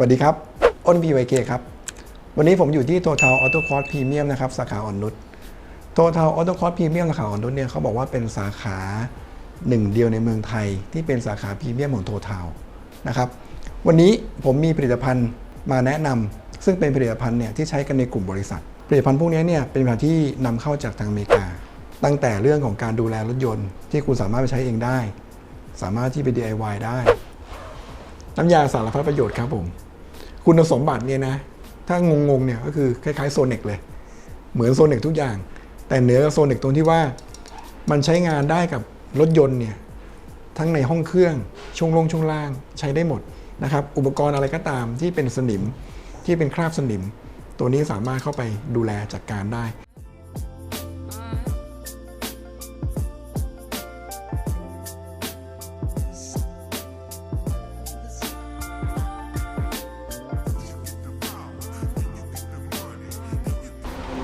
สวัสดีครับ อ้น PYK ครับ วันนี้ผมอยู่ที่ Total Auto Cross Premium นะครับ สาขาอ่อนนุช Total Auto Cross Premium สาขาอ่อนนุชเนี่ยเขาบอกว่าเป็นสาขาหนึ่งเดียวในเมืองไทย ที่เป็นสาขาพรีเมียมของ Total นะครับ วันนี้ผมมีผลิตภัณฑ์มาแนะนำซึ่งเป็นผลิตภัณฑ์เนี่ยที่ใช้กันในกลุ่มบริษัท ผลิตภัณฑ์พวกนี้เนี่ยเป็นผลิตภัณฑ์ที่นำเข้าจากทางอเมริกา ตั้งแต่เรื่องของการดูแลรถยนต์ ที่คุณสามารถไปใช้เองได้ สามารถที่ไป DIY ได้น้ำยาสารพัดประโยชน์ครับผม คุณสมบัติเนี่ยนะ ถ้างงๆเนี่ยก็คือคล้ายๆโซเนกเลย เหมือนโซเนกทุกอย่าง แต่เหนือโซเนกตรงที่ว่ามันใช้งานได้กับรถยนต์เนี่ยทั้งในห้องเครื่องช่วงลงช่วงล่างใช้ได้หมดนะครับ อุปกรณ์อะไรก็ตามที่เป็นสนิมที่เป็นคราบสนิม ตัวนี้สามารถเข้าไปดูแลจัดการได้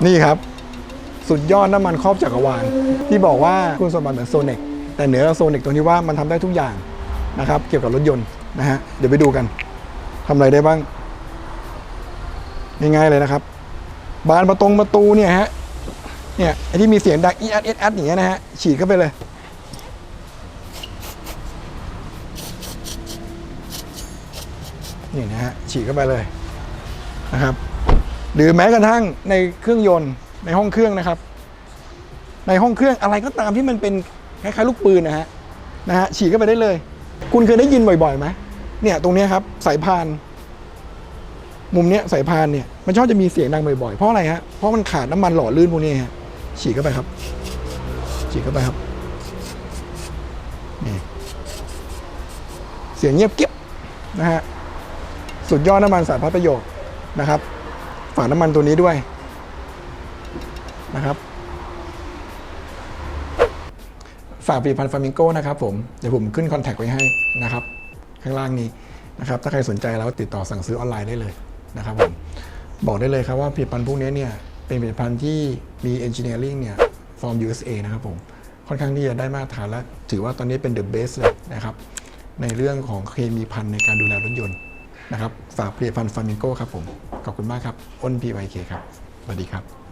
นี่ครับ สุดยอดน้ำมันครอบจักรวาล ที่บอกว่าคุณสมบัติเหมือนโซเนกแต่เหนือโซเนกตรงที่ว่ามันทำได้ทุกอย่างนะครับ เกี่ยวกับรถยนต์นะฮะเดี๋ยวไปดูกันทำอะไรได้บ้าง ง่ายๆเลยนะครับ บานประตงประตูเนี่ยฮะเนี่ยไอ้ที่มีเสียงดังอีอัดเอสอัดอย่างเงี้ยนะฮะฉีดเข้าไปเลย นี่นะฮะฉีดเข้าไปเลยนะครับ หรือแม้กระทั่งในเครื่องยนต์ในห้องเครื่องนะครับ ในห้องเครื่องอะไรก็ตามที่มันเป็นคล้ายๆลูกปืนนะฮะนะฮะฉีดเข้าไปได้เลย คุณเคยได้ยินบ่อยๆไหมเนี่ยตรงนี้ครับสายพาน มุมเนี้ยสายพานเนี่ยมันชอบจะมีเสียงดังบ่อยๆเพราะอะไรฮะเพราะมันขาดน้ำมันหล่อลื่นพวกนี้ฮะฉีดเข้าไปครับ ฉีดเข้าไปครับนี่เสียงเงียบกิ๊บนะฮะสุดยอดน้ำมันสารพัดประโยชน์นะครับ ฝาน้ำมันตัวนี้ด้วยนะครับ ฝากผลิตภัณฑ์ฟามิงโก้นะครับผม เดี๋ยวผมขึ้นคอนแทคไว้ให้นะครับ ข้างล่างนี้นะครับ ถ้าใครสนใจแล้วติดต่อสั่งซื้อออนไลน์ได้เลยนะครับผม บอกได้เลยครับว่าผลิตภัณฑ์พวกนี้เนี่ย เป็นผลิตภัณฑ์ที่มี engineering เนี่ย from USA นะครับผม ค่อนข้างที่จะได้มาตรฐานและถือว่าตอนนี้เป็น the best เลยนะครับ ในเรื่องของเคมีพันในการดูแลรถยนต์ นะครับฝากผลิตภัณฑ์ฟามิงโก้ครับผม ขอบคุณมากครับ อ้นพีวเคครับ สวัสดีครับ